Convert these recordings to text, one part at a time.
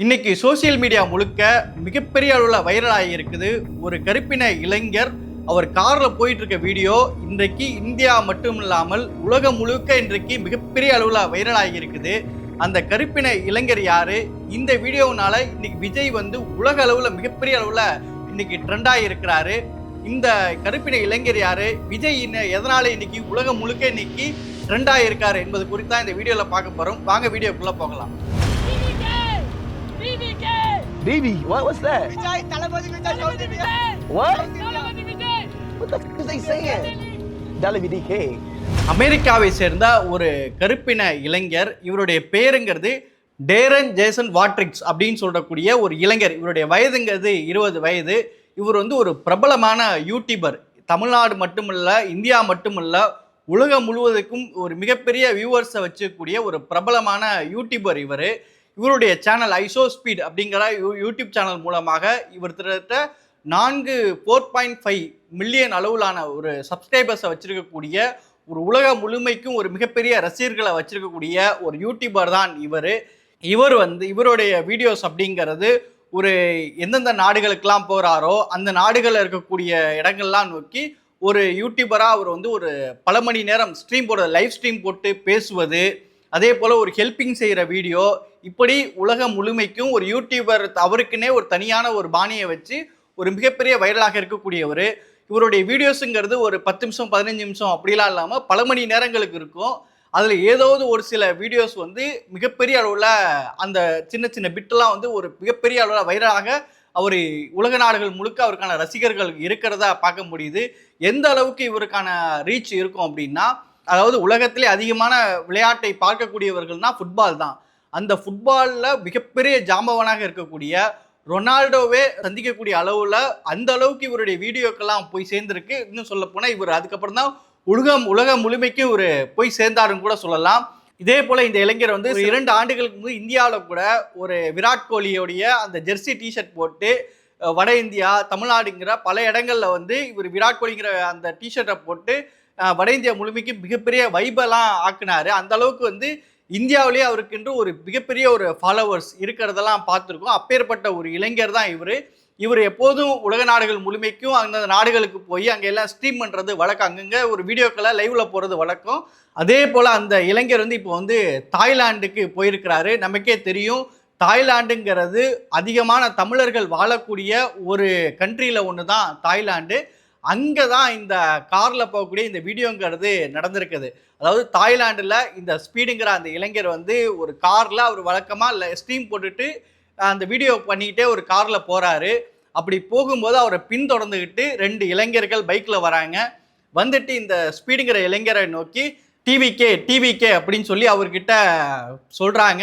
இன்னைக்கு social media முழுக்க மிகப்பெரிய அளவில் வைரலாகி இருக்குது. ஒரு கருப்பின இளைஞர் அவர் காரில் போயிட்டு இருக்க வீடியோ இன்றைக்கு இந்தியா மட்டும் இல்லாமல் உலகம் முழுக்க இன்றைக்கு மிகப்பெரிய அளவில் வைரலாகி இருக்குது. அந்த கருப்பின இளைஞர் யாரு? இந்த வீடியோனால இன்னைக்கு விஜய் வந்து உலக அளவில் மிகப்பெரிய அளவில் இன்னைக்கு ட்ரெண்டாக இருக்கிறாரு. இந்த கருப்பின இளைஞர் யாரு? விஜய் இன்ன- எதனால இன்னைக்கு உலகம் முழுக்க இன்னைக்கு ட்ரெண்டாக இருக்காரு என்பது குறித்து தான் இந்த வீடியோவில் பார்க்க போகிறோம் வாங்க வீடியோக்குள்ளே போகலாம். BB, what? What's that? What? What the f is they saying? அமெரிக்காவை சேர்ந்த ஒரு கருப்பின இளைஞர் இவருடைய பேருங்கிறது டேரன் ஜேசன் வாட்ரிக்ஸ் அப்படின்னு சொல்லக்கூடிய ஒரு இளைஞர் இவருடைய வயதுங்கிறது இருபது வயது இவர் வந்து ஒரு பிரபலமான யூடியூபர் தமிழ்நாடு மட்டுமல்ல இந்தியா மட்டுமல்ல உலகம் முழுவதுக்கும் ஒரு மிகப்பெரிய வியூவர்ஸை வச்சுக்கூடிய ஒரு பிரபலமான யூடியூபர் இவர் இவருடைய சேனல் ஐசோ ஸ்பீட் அப்படிங்கிற யூ- யூடியூப் சேனல் மூலமாக இவர் திட்ட நான்கு ஃபோர் பாயிண்ட் ஃபைவ் மில்லியன் அளவிலான ஒரு சப்ஸ்கிரைபர்ஸை வச்சிருக்கக்கூடிய ஒரு உலகம் முழுமைக்கும் ஒரு மிகப்பெரிய ரசிகர்களை வச்சிருக்கக்கூடிய ஒரு யூடியூபர் தான் இவர். இவர் வந்து இவருடைய வீடியோஸ் அப்படிங்கிறது ஒரு எந்தெந்த நாடுகளுக்கெல்லாம் போகிறாரோ அந்த நாடுகளில் இருக்கக்கூடிய இடங்கள்லாம் நோக்கி ஒரு யூடியூபராக அவர் வந்து ஒரு பல மணி நேரம் ஸ்ட்ரீம் போடுறது லைவ் ஸ்ட்ரீம் போட்டு பேசுவது அதே போல் ஒரு ஹெல்பிங் செய்கிற வீடியோ இப்படி உலகம் முழுமைக்கும் ஒரு யூடியூபர் அவருக்குன்னே ஒரு தனியான ஒரு பாணியை வச்சு ஒரு மிகப்பெரிய வைரலாக இருக்கக்கூடியவர். இவருடைய வீடியோஸுங்கிறது ஒரு பத்து நிமிஷம் பதினஞ்சு நிமிஷம் அப்படிலாம் இல்லாமல் பல மணி நேரங்களுக்கு இருக்கும். அதில் ஏதாவது ஒரு சில வீடியோஸ் வந்து மிகப்பெரிய அளவில் அந்த சின்ன சின்ன பிட்டெல்லாம் வந்து ஒரு மிகப்பெரிய அளவில் வைரலாக அவர் உலக நாடுகள் முழுக்க அவருக்கான ரசிகர்கள் இருக்கிறதா பார்க்க முடியுது. எந்த அளவுக்கு இவருக்கான ரீச் இருக்கும் அப்படின்னா அதாவது உலகத்திலே அதிகமான விளையாட்டை பார்க்கக்கூடியவர்கள்னால் ஃபுட்பால் தான். அந்த ஃபுட்பாலில் மிகப்பெரிய ஜாம்பவனாக இருக்கக்கூடிய ரொனால்டோவே சந்திக்கக்கூடிய அளவில் அந்த அளவுக்கு இவருடைய வீடியோக்கெல்லாம் போய் சேர்ந்திருக்கு. இன்னும் சொல்ல போனால் இவர் அதுக்கப்புறம் தான் உலகம் உலகம் முழுமைக்கு ஒரு போய் சேர்ந்தாருன்னு கூட சொல்லலாம். இதே போல இந்த இளைஞர் வந்து இரண்டு ஆண்டுகளுக்கு முன்பு இந்தியாவில் கூட ஒரு விராட் கோலியோடைய அந்த ஜெர்சி டிஷர்ட் போட்டு வட இந்தியா தமிழ்நாடுங்கிற பல இடங்கள்ல வந்து இவர் விராட் கோலிங்கிற அந்த டிஷர்ட்டை போட்டு வட இந்தியா முழுமைக்கு மிகப்பெரிய வைபெல்லாம் ஆக்குனாரு. அந்த அளவுக்கு வந்து இந்தியாவிலேயே அவருக்கென்று ஒரு மிகப்பெரிய ஒரு ஃபாலோவர்ஸ் இருக்கிறதெல்லாம் பார்த்துருக்கோம். அப்பேற்பட்ட ஒரு இளைஞர் தான் இவர். இவர் எப்போதும் உலக நாடுகள் முழுமைக்கும் அந்தந்த நாடுகளுக்கு போய் அங்கே எல்லாம் ஸ்ட்ரீம் பண்ணுறது வழக்கம். அங்கங்கே ஒரு வீடியோக்களை லைவில் போகிறது வழக்கம். அதே போல் அந்த இளைஞர் வந்து இப்போ வந்து தாய்லாண்டுக்கு போயிருக்கிறாரு. நமக்கே தெரியும். தாய்லாண்டுங்கிறது அதிகமான தமிழர்கள் வாழக்கூடிய ஒரு கண்ட்ரியில் ஒன்று தான் தாய்லாந்து. அங்கே தான் இந்த காரில் போகக்கூடிய இந்த வீடியோங்கிறது நடந்திருக்குது. அதாவது தாய்லாண்டில் இந்த ஸ்பீடுங்கிற அந்த இளைஞர் வந்து ஒரு காரில் அவர் வழக்கமாக ஸ்ட்ரீம் போட்டுட்டு அந்த வீடியோ பண்ணிக்கிட்டே ஒரு காரில் போகிறாரு அப்படி போகும்போது அவரை பின்தொடர்ந்துக்கிட்டு ரெண்டு இளைஞர்கள் பைக்கில் வராங்க. வந்துட்டு இந்த ஸ்பீடுங்கிற இளைஞரை நோக்கி டிவிகே டிவிகே அப்படின்னு சொல்லி அவர்கிட்ட சொல்கிறாங்க?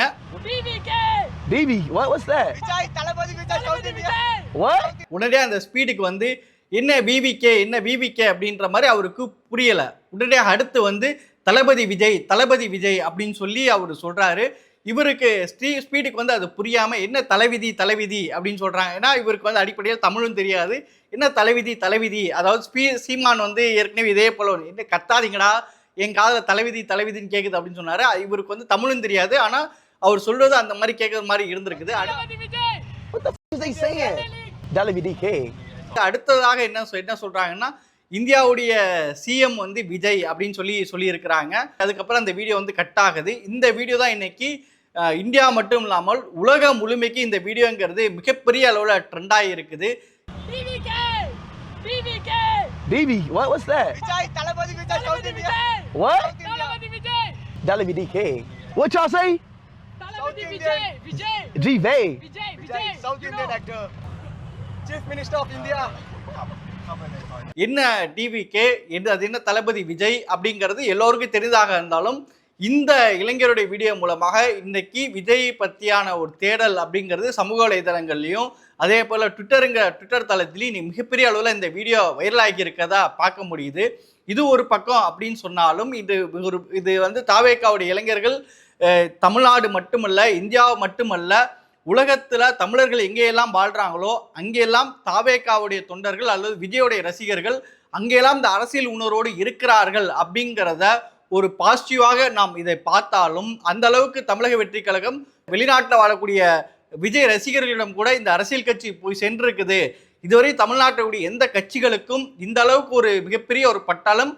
உடனே அந்த ஸ்பீடுக்கு வந்து என்ன பிவிகே என்ன பிவிகே அப்படின்ற மாதிரி அவருக்கு புரியல. உடனே அடுத்து வந்து தளபதி விஜய் தளபதி விஜய் அப்படின்னு சொல்லி அவர் சொல்றாரு. இவருக்கு ஸ்ரீ ஸ்பீடுக்கு வந்து அது புரியாம என்ன தலைவிதி தலைவிதி அப்படின்னு சொல்றாங்க. ஏன்னா இவருக்கு வந்து அடிப்படையில் தமிழும் தெரியாது. என்ன தலைவிதி தலைவிதி அதாவது ஸ்பீ சீமான் வந்து ஏற்கனவே இதே போல என்ன கத்தாதீங்கடா என் காதில் தலைவிதி தலைவிதின்னு கேட்குது அப்படின்னு சொன்னாரு. இவருக்கு வந்து தமிழும் தெரியாது. ஆனா அவர் சொல்றது அந்த மாதிரி கேட்கறது மாதிரி இருந்திருக்குது. அடு- தளபதி அடுத்ததாக என்ன என்ன சொல்றாங்கன்னா இந்தியாவுடைய சிஎம் வந்து விஜய் அப்படின்னு சொல்லி சொல்லியிருக்கிறாங்க அதுக்கப்புறம் அந்த வீடியோ வந்து கட் ஆகுது இந்த வீடியோ தான் இன்னைக்கு இந்தியா மட்டும் இல்லாமல் உலகம் முழுமைக்கு இந்த வீடியோங்கிறது மிகப்பெரிய அளவில் ட்ரெண்டாகி இருக்குது! BB, what? What's that? Vijay Vijay Thalapathy Soundarya Vijay! What? Vijay! Dolly DK. What y'all say? Thalapathy South Vijay! South Indian. Actor chief minister of India என்ன டிவிகே என்ன அது என்ன தளபதி விஜய் அப்படிங்கிறது எல்லோருக்கும் தெரிந்ததாக இருந்தாலும் இந்த இளைஞருடைய வீடியோ மூலமாக இன்னைக்கு விஜய் பற்றியான ஒரு தேடல் அப்படிங்கிறது சமூக வலைதளங்கள்லையும் அதே போல் ட்விட்டருங்க ட்விட்டர் தளத்திலையும் நீ மிகப்பெரிய அளவில் இந்த வீடியோ வைரலாகி இருக்கதா பார்க்க முடியுது. இது ஒரு பக்கம் அப்படின்னு சொன்னாலும் இது ஒரு இது வந்து தாவேக்காவுடைய இளைஞர்கள் தமிழ்நாடு மட்டுமல்ல இந்தியா மட்டுமல்ல உலகத்துல தமிழர்கள் எங்கேயெல்லாம் வாழ்றாங்களோ அங்கெல்லாம் தாவேக்காவுடைய தொண்டர்கள் அல்லது விஜயோடைய ரசிகர்கள் அங்கெல்லாம் இந்த அரசியல் உணர்வோடு இருக்கிறார்கள் அப்படிங்கிறத ஒரு பாசிட்டிவாக நாம் இதை பார்த்தாலும் அந்த அளவுக்கு தமிழக வெற்றி கழகம் வெளிநாட்டில் வாழக்கூடிய விஜய் ரசிகர்களிடம் கூட இந்த அரசியல் கட்சி போய் சென்றிருக்குது. இதுவரை தமிழ்நாட்டுடைய எந்த கட்சிகளுக்கும் இந்த அளவுக்கு ஒரு மிகப்பெரிய ஒரு பட்டாளம்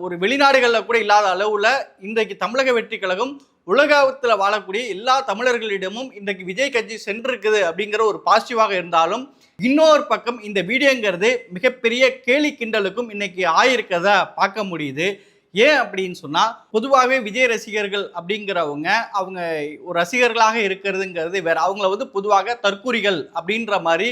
ஒரு வெளிநாடுகளில் கூட இல்லாத அளவில் இன்றைக்கு தமிழக வெற்றி கழகம் உலகத்தில் வாழக்கூடிய எல்லா தமிழர்களிடமும் இன்றைக்கு விஜய் கட்சி சென்றிருக்குது அப்படிங்கிற ஒரு பாசிட்டிவாக இருந்தாலும் இன்னொரு பக்கம் இந்த வீடியோங்கிறது மிகப்பெரிய கேலி கிண்டலுக்கும் இன்னைக்கு ஆயிருக்கிறத பார்க்க முடியுது. ஏன் அப்படின்னு சொன்னால் பொதுவாகவே விஜய் ரசிகர்கள் அப்படிங்கிறவங்க அவங்க ஒரு ரசிகர்களாக இருக்கிறதுங்கிறது வேறு. அவங்கள வந்து பொதுவாக தற்கூறிகள் அப்படின்ற மாதிரி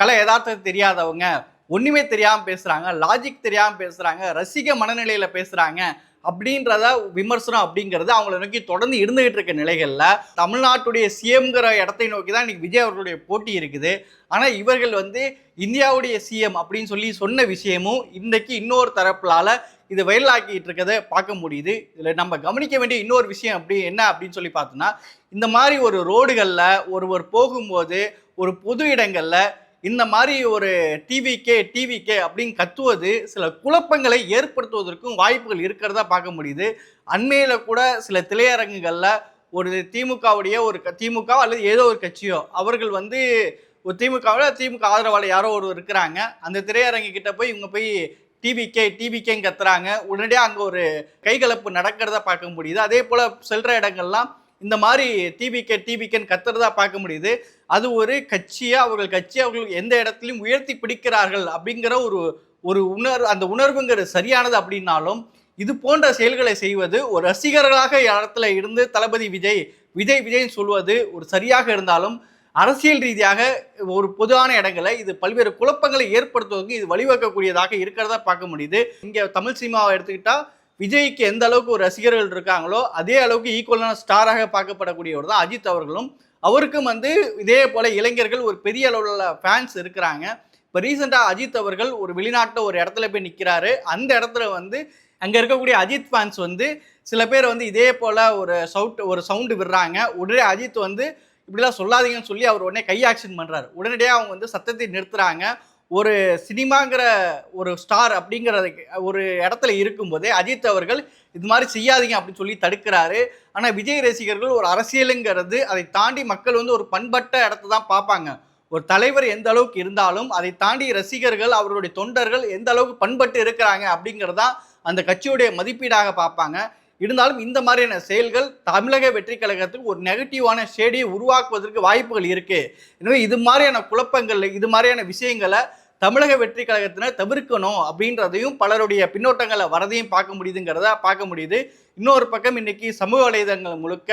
கலை யதார்த்தம் தெரியாதவங்க ஒன்றுமே தெரியாமல் பேசுகிறாங்க லாஜிக் தெரியாமல் பேசுகிறாங்க ரசிக மனநிலையில் பேசுகிறாங்க அப்படின்றத விமர்சனம் அப்படிங்கிறது அவங்கள நோக்கி தொடர்ந்து இருந்துகிட்டு இருக்க நிலைகளில் தமிழ்நாட்டுடைய சிஎம்ங்கிற இடத்தை நோக்கி தான் இன்னைக்கு விஜய் அவர்களுடைய போட்டி இருக்குது. ஆனால் இவர்கள் வந்து இந்தியாவுடைய சிஎம் அப்படின்னு சொல்லி சொன்ன விஷயமும் இன்றைக்கு இன்னொரு தரப்புலால இது வயலாக்கிட்டு இருக்கதை பார்க்க முடியுது. இதில் நம்ம கவனிக்க வேண்டிய இன்னொரு விஷயம் அப்படி என்ன அப்படின்னு சொல்லி பார்த்தோன்னா இந்த மாதிரி ஒரு ரோடுகளில் ஒருவர் போகும்போது ஒரு பொது இடங்களில் இந்த மாதிரி ஒரு டிவிகே டிவிகே அப்படின்னு கத்துவது சில குழப்பங்களை ஏற்படுத்துவதற்கும் வாய்ப்புகள் இருக்கிறதா பார்க்க முடியுது. அண்மையில் கூட சில திரையரங்குகளில் ஒரு திமுகவுடைய ஒரு க- திமுக அல்லது ஏதோ ஒரு கட்சியோ அவர்கள் வந்து ஒரு திமுகவில் திமுக ஆதரவாளர் யாரோ ஒரு இருக்கிறாங்க. அந்த திரையரங்கு கிட்ட போய் இவங்க போய் டிவிகே டிவிகேன்னு கத்துறாங்க. உடனடியாக அங்கே ஒரு கைகலப்பு நடக்கிறத பார்க்க முடியுது. அதே போல் செல்கிற இடங்கள்லாம் இந்த மாதிரி டிபிகே டிபிகேன்னு கத்துறதா பார்க்க முடியுது. அது ஒரு கட்சியை அவர்கள் கட்சி அவர்கள் எந்த இடத்துலையும் உயர்த்தி பிடிக்கிறார்கள் அப்படிங்கிற ஒரு ஒரு உணர்வு அந்த உணர்வுங்கிறது சரியானது அப்படின்னாலும் இது போன்ற செயல்களை செய்வது ஒரு ரசிகர்களாக இடத்துல இருந்து தளபதி விஜய் விஜய் விஜய்னு சொல்வது ஒரு சரியாக இருந்தாலும் அரசியல் ரீதியாக ஒரு பொதுவான இடங்களை இது பல்வேறு குழப்பங்களை ஏற்படுத்துவதற்கு இது வழிவகுக்கக்கூடியதாக இருக்கிறதா பார்க்க முடியுது. இங்கே தமிழ் சினிமாவை எடுத்துக்கிட்டால் விஜய்க்கு எந்த அளவுக்கு ஒரு ரசிகர்கள் இருக்காங்களோ அதே அளவுக்கு ஈக்குவலான ஸ்டாராக பார்க்கப்படக்கூடியவர் தான் அஜித் அவர்களும். அவருக்கும் வந்து இதே போல் இளைஞர்கள் ஒரு பெரிய அளவில் ஃபேன்ஸ் இருக்கிறாங்க. இப்போ ரீசெண்டாக அஜித் அவர்கள் ஒரு வெளிநாட்டில் ஒரு இடத்துல போய் நிற்கிறாரு அந்த இடத்துல வந்து அங்கே இருக்கக்கூடிய அஜித் ஃபேன்ஸ் வந்து சில பேர் வந்து இதே போல் ஒரு சவுட் ஒரு சவுண்டு விடுறாங்க. உடனே அஜித் வந்து இப்படிலாம் சொல்லாதீங்கன்னு சொல்லி அவர் உடனே கை ஆக்ஷன் பண்ணுறாரு உடனடியாக அவங்க வந்து சத்தத்தை நிறுத்துகிறாங்க ஒரு சினிமாங்கிற ஒரு ஸ்டார் அப்படிங்கிற ஒரு இடத்துல இருக்கும்போதே அஜித் அவர்கள் இது மாதிரி செய்யாதீங்க அப்படின்னு சொல்லி தடுக்கிறாரு. ஆனால் விஜய் ரசிகர்கள் ஒரு அரசியலுங்கிறது அதை தாண்டி மக்கள் வந்து ஒரு பண்பட்ட இடத்த தான் பார்ப்பாங்க. ஒரு தலைவர் எந்த அளவுக்கு இருந்தாலும் அதை தாண்டி ரசிகர்கள் அவருடைய தொண்டர்கள் எந்த அளவுக்கு பண்பட்டு இருக்கிறாங்க அப்படிங்கிறதான் அந்த கட்சியுடைய மதிப்பீடாக பார்ப்பாங்க. இருந்தாலும் இந்த மாதிரியான செயல்கள் தமிழக வெற்றி கழகத்துக்கு ஒரு நெகட்டிவான ஷேடியை உருவாக்குவதற்கு வாய்ப்புகள் இருக்கு. எனவே இது மாதிரியான குழப்பங்கள் இது மாதிரியான விஷயங்களை தமிழக வெற்றி கழகத்தினர் தவிர்க்கணும் அப்படின்றதையும் பலருடைய பின்னோட்டங்களை வரதையும் பார்க்க முடியுதுங்கிறத பார்க்க முடியுது. இன்னொரு பக்கம் இன்னைக்கு சமூக வலைதளங்கள் முழுக்க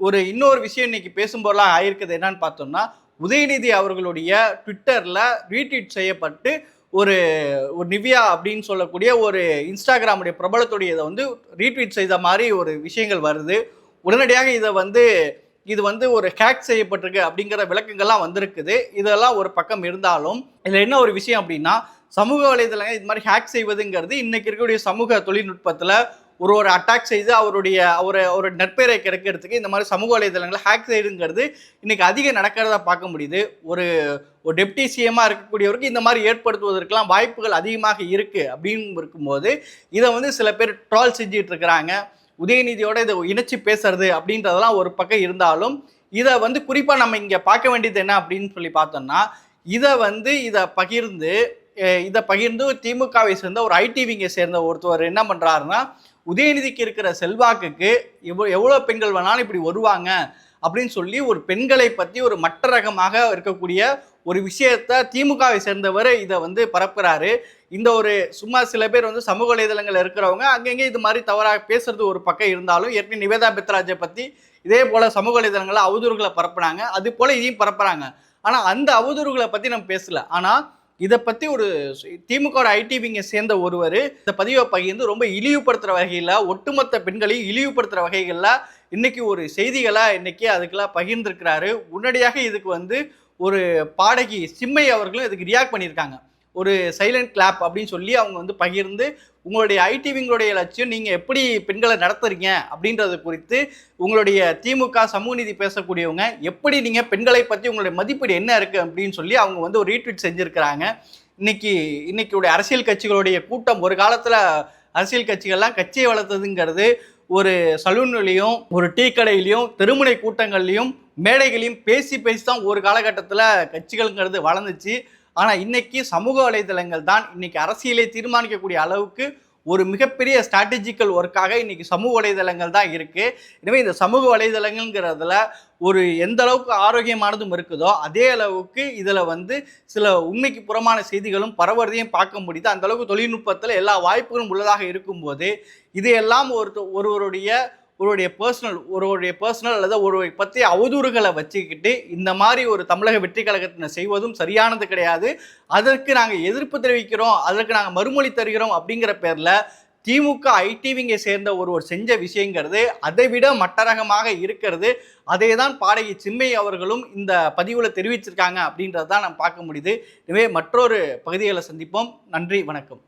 ஒரு இன்னொரு விஷயம் இன்னைக்கு பேசும்போதெல்லாம் ஆயிருக்குது என்னன்னு பார்த்தோம்னா உதயநிதி அவர்களுடைய ட்விட்டரில் ரீட்வீட் செய்யப்பட்டு ஒரு ஒரு நிவ்யா அப்படின்னு சொல்லக்கூடிய ஒரு இன்ஸ்டாகிராமுடைய பிரபலத்துடைய இதை வந்து ரீட்வீட் செய்த மாதிரி ஒரு விஷயங்கள் வருது. உடனடியாக இதை வந்து இது வந்து ஒரு ஹேக் செய்யப்பட்டிருக்கு அப்படிங்கிற விளக்கங்கள்லாம் வந்திருக்குது. இதெல்லாம் ஒரு பக்கம் இருந்தாலும் இதில் என்ன ஒரு விஷயம் அப்படின்னா சமூக வலைதளங்கள் இது மாதிரி ஹேக் செய்வதுங்கிறது இன்னைக்கு இருக்கக்கூடிய சமூக தொழில்நுட்பத்தில் ஒரு ஒரு அட்டாக் செய்து அவருடைய அவரை ஒரு நற்பெயரை கிடைக்கிறதுக்கு இந்த மாதிரி சமூக வலைதளங்களை ஹேக் செய்யுங்கிறது இன்னைக்கு அதிகம் நடக்கிறதா பார்க்க முடியுது. ஒரு ஒரு டெப்டி சிஎம்மாக இருக்கக்கூடியவருக்கு இந்த மாதிரி ஏற்படுத்துவதற்கெல்லாம் வாய்ப்புகள் அதிகமாக இருக்குது அப்படின்னு இருக்கும்போது இதை வந்து சில பேர் ட்ரால் செஞ்சிட்டு இருக்கிறாங்க. உதயநிதியோட இதை இணைச்சி பேசுறது அப்படின்றதெல்லாம் ஒரு பக்கம் இருந்தாலும் இதை வந்து குறிப்பாக நம்ம இங்கே பார்க்க வேண்டியது என்ன அப்படின்னு சொல்லி பார்த்தோம்னா இதை வந்து இதை பகிர்ந்து இதை பகிர்ந்து திமுகவை சேர்ந்த ஒரு ஐடிவிங்கை சேர்ந்த ஒருத்தவர் என்ன பண்ணுறாருன்னா உதயநிதிக்கு இருக்கிற செல்வாக்குக்கு எவ்வளோ எவ்வளோ பெண்கள் வேணாலும் இப்படி வருவாங்க அப்படின்னு சொல்லி ஒரு பெண்களை பற்றி ஒரு மற்ற ரகமாக இருக்கக்கூடிய ஒரு விஷயத்த திமுகவை சேர்ந்தவர் இதை வந்து பரப்புகிறாரு இந்த ஒரு சும்மா சில பேர் வந்து சமூக வலைதளங்கள் இருக்கிறவங்க அங்கங்கே இது மாதிரி தவறாக பேசுறது ஒரு பக்கம் இருந்தாலும் ஏற்கனவே நிவேதா பெத்ராஜை பற்றி இதே போல் சமூக வலைதளங்களில் அவதூறுகளை பரப்புனாங்க. அது போல் இதையும் பரப்புகிறாங்க ஆனால் அந்த அவதூறுகளை பற்றி நம்ம பேசலை. ஆனால் இதை பற்றி ஒரு திமுக ஐடி விங்கை சேர்ந்த ஒருவர் இந்த பதிவை பகிர்ந்து ரொம்ப இழிவுபடுத்துகிற வகையில் ஒட்டுமொத்த பெண்களையும் இழிவுபடுத்துகிற வகைகளில் இன்னைக்கு ஒரு செய்திகளாக இன்னைக்கு அதுக்கெல்லாம் பகிர்ந்திருக்கிறாரு. உடனடியாக இதுக்கு வந்து ஒரு பாடகி சிம்மை அவர்களும் இதுக்கு ரியாக்ட் பண்ணியிருக்காங்க. ஒரு சைலண்ட் கிளாப் அப்படின்னு சொல்லி அவங்க வந்து பகிர்ந்து உங்களுடைய ஐடிவிங்களுடைய லட்சியம் நீங்கள் எப்படி பெண்களை நடத்துறீங்க அப்படின்றது குறித்து உங்களுடைய திமுக சமூக நீதி பேசக்கூடியவங்க எப்படி நீங்கள் பெண்களை பற்றி உங்களுடைய மதிப்பீடு என்ன இருக்குது அப்படின்னு சொல்லி அவங்க வந்து ஒரு ரீட்வீட் செஞ்சுருக்கிறாங்க. இன்னைக்கு இன்னைக்குடைய அரசியல் கட்சிகளுடைய கூட்டம் ஒரு காலத்தில் அரசியல் கட்சிகள்லாம் கட்சியை வளர்த்ததுங்கிறது ஒரு சலூன்லையும் ஒரு டீ கடையிலையும் தெருமுனை கூட்டங்கள்லையும் மேடைகளையும் பேசி பேசி தான் ஒரு காலகட்டத்தில் கட்சிகள்ங்கிறது வளர்ந்துச்சு. ஆனால் இன்னைக்கு சமூக வலைதளங்கள் தான் இன்னைக்கு அரசியலை தீர்மானிக்கக்கூடிய அளவுக்கு ஒரு மிகப்பெரிய ஸ்ட்ராட்டஜிக்கல் ஒர்க்காக இன்னைக்கு சமூக வலைதளங்கள் தான் இருக்குது எனவே இந்த சமூக வலைதளங்கள்ங்கிறதுல ஒரு எந்த அளவுக்கு ஆரோக்கியமானதும் இருக்குதோ அதே அளவுக்கு இதில் வந்து சில உண்மைக்கு புறமான செய்திகளும் பரவுறதையும் பார்க்க முடியுது. அந்த அளவுக்கு தொழில்நுட்பத்தில் எல்லா வாய்ப்புகளும் உள்ளதாக இருக்கும்போது இதையெல்லாம் ஒரு ஒருவருடைய ஒருவருடைய பர்சனல் ஒருவருடைய பர்சனல் அல்லது ஒருவரை பற்றிய அவதூறுகளை வச்சுக்கிட்டு இந்த மாதிரி ஒரு தமிழக வெற்றி கழகத்தினர் செய்வதும் சரியானது கிடையாது. அதற்கு நாங்கள் எதிர்ப்பு தெரிவிக்கிறோம் அதற்கு நாங்கள் மறுமொழி தருகிறோம் அப்படிங்கிற பேரில் திமுக ஐடிவிங்கை சேர்ந்த ஒருவர் செஞ்ச விஷயங்கிறது அதை விட மட்டரகமாக இருக்கிறது. அதை தான் பாடகி சின்மை அவர்களும் இந்த பதிவில் தெரிவிச்சிருக்காங்க அப்படின்றதான் நம்ம பார்க்க முடியுது. எனவே மற்றொரு பகுதிகளை சந்திப்போம். நன்றி வணக்கம்.